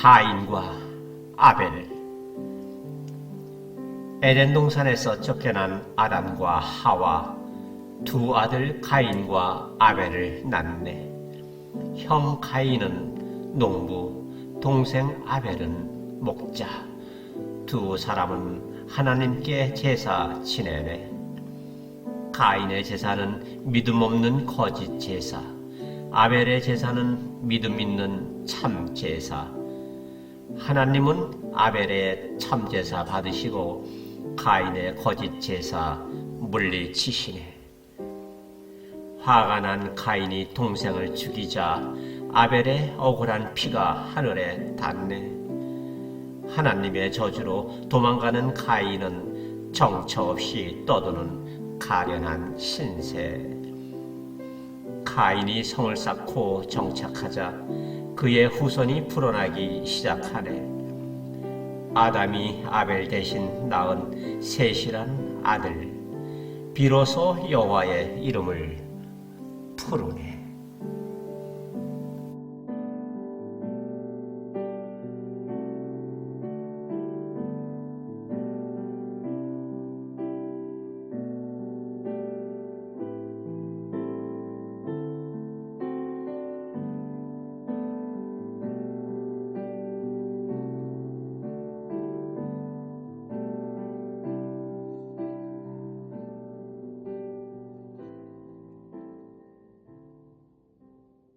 가인과 아벨 에덴 동산에서 쫓겨난 아담과 하와 두 아들 가인과 아벨을 낳네. 형 가인은 농부, 동생 아벨은 목자. 두 사람은 하나님께 제사 지내네. 가인의 제사는 믿음 없는 거짓 제사, 아벨의 제사는 믿음 있는 참 제사. 하나님은 아벨의 참 제사 받으시고 가인의 거짓 제사 물리치시네. 화가 난 가인이 동생을 죽이자 아벨의 억울한 피가 하늘에 닿네. 하나님의 저주로 도망가는 가인은 정처 없이 떠도는 가련한 신세. 가인이 성을 쌓고 정착하자 그의 후손이 불어나기 시작하네. 아담이 아벨 대신 낳은 셋이란 아들. 비로소 여호와의 이름을 부르네.